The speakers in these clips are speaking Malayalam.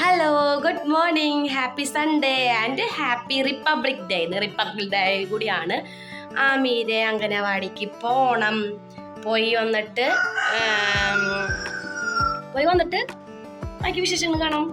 Hello good morning happy Sunday and happy Republic Day ഇന്ന് റിപ്പബ്ലിക് ഡേ കൂടിയാണ്. ആമീരെ അംഗനവാടിക്ക് പോണം. പോയി വന്നിട്ട് പോയി വന്നിട്ട് ബാക്കി വിശേഷങ്ങൾ കാണാം.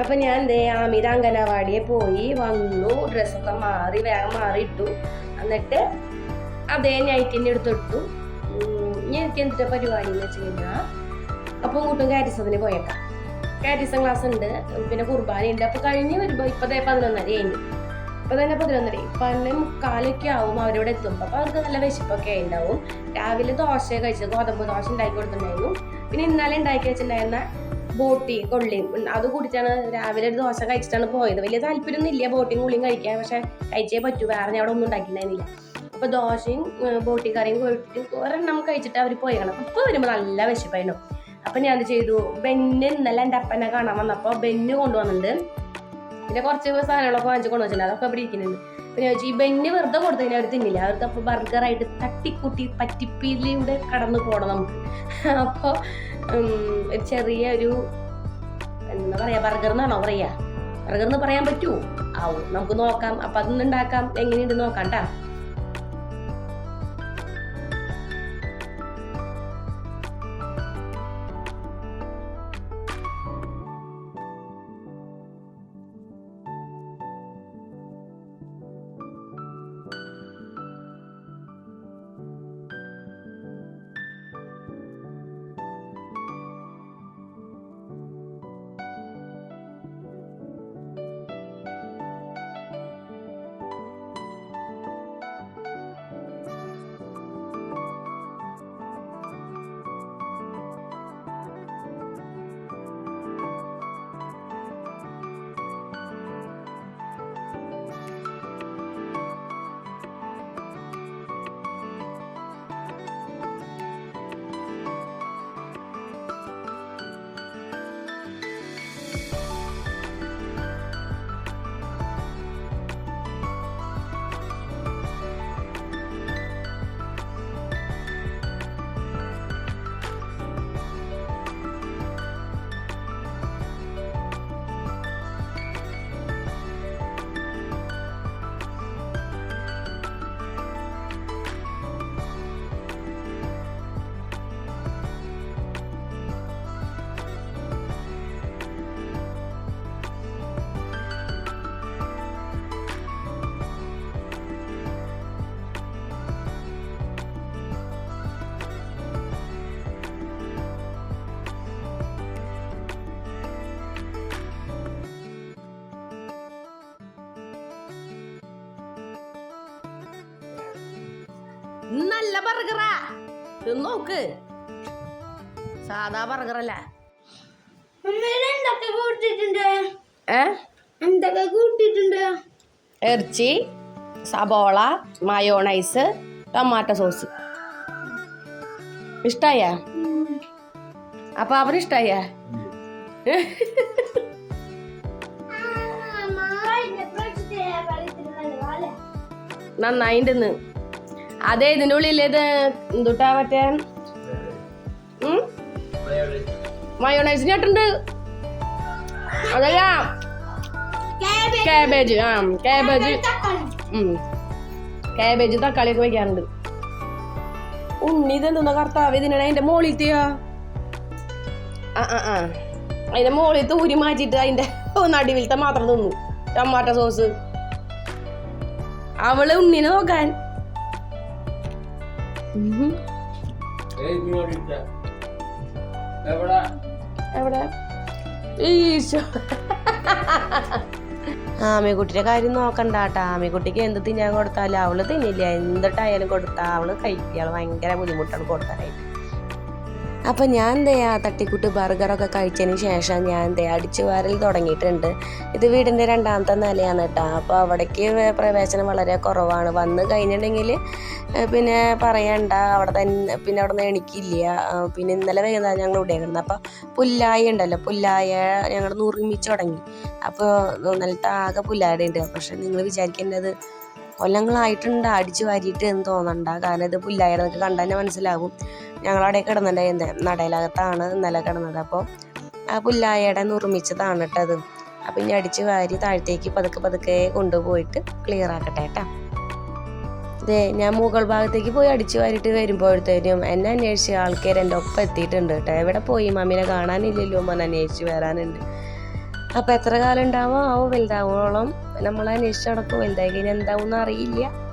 അപ്പൊ ഞാൻ ദേ ആമിര അംഗനവാടിയെ പോയി വന്നു ഡ്രസ്സൊക്കെ മാറി വേഗം മാറി ഇട്ടു. എന്നിട്ട് അതേ നൈറ്റിന്റെ എടുത്തിട്ടു ഇനി എനിക്ക് എന്തിന്റെ പരിപാടി എന്ന് വെച്ച് കഴിഞ്ഞാൽ അപ്പം കൂട്ടും കാരിസത്തിന് പോയേക്കാം. കാരിസം ക്ലാസ് ഉണ്ട് പിന്നെ കുർബാന ഉണ്ട്. അപ്പൊ കഴിഞ്ഞ് വരുമ്പോ ഇപ്പൊ ദേ പതിനൊന്നര കഴിഞ്ഞു. ഇപ്പൊ തന്നെ പതിനൊന്നര തന്നെ മുക്കാലൊക്കെ ആവും അവരിവിടെ എത്തുമ്പോ. അപ്പൊ അവർക്ക് നല്ല വിശപ്പൊക്കെ ഉണ്ടാവും. രാവിലെ ദോശ കഴിച്ചത് ഗോതമ്പ് ദോശ ഉണ്ടാക്കി കൊടുത്തിട്ടുണ്ടായിരുന്നു. പിന്നെ ഇന്നലെ ഉണ്ടാക്കി വെച്ചിട്ടുണ്ടായിരുന്ന ബോട്ടി കൊള്ളിയും. അത് കുടിച്ചാണ് രാവിലെ ഒരു ദോശ കഴിച്ചിട്ടാണ് പോയത്. വലിയ താല്പര്യമൊന്നും ഇല്ല ബോട്ടിയും കൊള്ളിയും കഴിക്കാൻ പക്ഷെ കഴിച്ചേ പറ്റൂ. വേറെ ഞാൻ അവിടെ ഒന്നും ഉണ്ടാക്കിയിട്ടുണ്ടായിരുന്നില്ല. അപ്പൊ ദോശയും ബോട്ടി കറിയും കൊഴുത്തിട്ട് ഒരെണ്ണം കഴിച്ചിട്ട് അവർ പോയാണ് ഇപ്പൊ വരുമ്പോൾ നല്ല വിശപ്പായിരുന്നു. അപ്പൊ ഞാൻ ചെയ്തു? ബെന്ന് ഇന്നലെ എന്റെ അപ്പനെ കാണാൻ വന്നപ്പോൾ ബെന്ന് കൊണ്ടുവന്നിട്ടുണ്ട്. പിന്നെ കുറച്ച് സാധനങ്ങളൊക്കെ വാങ്ങിച്ച് കൊണ്ടുവച്ചിട്ടുണ്ട്. അതൊക്കെ ഇവിടെ ഇരിക്കുന്നുണ്ട്. പിന്നെ ചോദിച്ചു ഈ ബെന്ന് വെറുതെ കൊടുത്തതിന് അവർ തിന്നില്ല. അവർക്ക് അപ്പോൾ ബർഗറായിട്ട് തട്ടിക്കൂട്ടി പറ്റിപ്പിലൂടെ കടന്നു പോകണം നമുക്ക്. അപ്പോൾ ഒരു ചെറിയ ഒരു എന്താ പറയാ ബർഗർ എന്നാണോ പറയാ? ബർഗർ എന്ന് പറയാൻ പറ്റുമോ ആവും നമുക്ക് നോക്കാം. അപ്പൊ അതൊന്നുണ്ടാക്കാം എങ്ങനെയുണ്ട് നോക്കാം ട്ടാ. നല്ല ബർഗറാ. നോക്ക്. സാധാ ബർഗറല്ല. ഇറച്ചി സബോള മയോണൈസ് ടൊമാറ്റോ സോസ്. ഇഷ്ടായ? അപ്പൊ അവന് ഇഷ്ടായ? നന്നായിണ്ടെന്ന് അതെ ഇതിന്റെ ഉള്ളിൽ ഇത് എന്തുട്ടാ മറ്റേ? മയോണൈസിന് ഇട്ടുണ്ട് അതല്ല. കാബേജ് ആ കാബേജ്. കാബേജ് തക്കാളിയൊക്കെ വയ്ക്കാറുണ്ട്. ഉണ്ണി ഇതെന്താ കർത്താവ് ഇതിനാണ് അതിന്റെ മോളിത്തെയാ ആ. ആ ആ അതിന്റെ മോളിൽ ഊരി മാറ്റിയിട്ട് അതിന്റെ നടുവിലത്തെ മാത്രം തിന്നു. Tomato sauce. അവൾ ഉണ്ണിനെ നോക്കാൻ. എവിടെ? ആമിക്കുട്ടിയുടെ കാര്യം നോക്കണ്ട കേട്ടോ ആമിക്കുട്ടിക്ക് എന്ത് തിന്നാൻ കൊടുത്താലും അവൾ തിന്നില്ല. എന്തിട്ടായാലും കൊടുത്താ അവൾ കഴിക്കുക ഭയങ്കര ബുദ്ധിമുട്ടാണ് കൊടുക്കാനായിട്ട്. അപ്പം ഞാൻ എന്താ തട്ടിക്കൂട്ട് ബർഗറൊക്കെ കഴിച്ചതിന് ശേഷം ഞാൻ എന്താ അടിച്ചു വാരൽ തുടങ്ങിയിട്ടുണ്ട്. ഇത് വീടിന്റെ രണ്ടാമത്തെ നിലയാണ് കേട്ടോ. അപ്പോൾ അവിടേക്ക് പ്രവേശനം വളരെ കുറവാണ്. വന്ന് കഴിഞ്ഞിട്ടുണ്ടെങ്കിൽ പിന്നെ പറയണ്ട. അവിടെ തന്നെ പിന്നെ അവിടെ നിന്ന് എണിക്കില്ല പിന്നെ ഇന്നലെ വൈകുന്നേരം ഞങ്ങൾ ഇവിടെ കിടന്നത് അപ്പോൾ പുല്ലായ ഉണ്ടല്ലോ പുല്ലായ ഞങ്ങൾ നുറുമിച്ച് തുടങ്ങി. അപ്പോൾ നിലത്ത് ആകെ പുല്ലായ ഉണ്ട്. പക്ഷെ നിങ്ങൾ വിചാരിക്കേണ്ടത് കൊല്ലങ്ങളായിട്ടുണ്ട് അടിച്ചു വാരിയിട്ട് എന്ന് തോന്നണ്ട. കാരണം ഇത് പുല്ലായ നിങ്ങൾക്ക് കണ്ടാൽ മനസ്സിലാവും. ഞങ്ങളവിടെ കിടന്നിട്ടുണ്ടായിരുന്നത് നടയിലകത്താണ് ഇന്നലെ കിടന്നത്. അപ്പോൾ ആ പുല്ലായയുടെ നിർമ്മിച്ചതാണ് കേട്ടത് അപ്പം ഇനി അടിച്ച് വാരി താഴത്തേക്ക് പതുക്കെ പതുക്കെ കൊണ്ടുപോയിട്ട് ക്ലിയർ ആക്കട്ടെ കേട്ടോ അതെ ഞാൻ മുകൾ ഭാഗത്തേക്ക് പോയി അടിച്ച് വാരിട്ട് വരുമ്പോഴത്തേനും എന്നെ അന്വേഷിച്ച് ആൾക്കാർ എന്റെ ഒപ്പം എത്തിയിട്ടുണ്ട് കേട്ടോ എവിടെ പോയി? മമ്മീനെ കാണാനില്ലല്ലോ. അമ്മ അന്വേഷിച്ച് വരാനുണ്ട്. അപ്പം എത്ര കാലം ഉണ്ടാവോ? ആവോ വലുതാവോളം? നമ്മൾ അന്വേഷിച്ച് നടക്കും വലുതായി കഴിഞ്ഞാൽ എന്താവും അറിയില്ല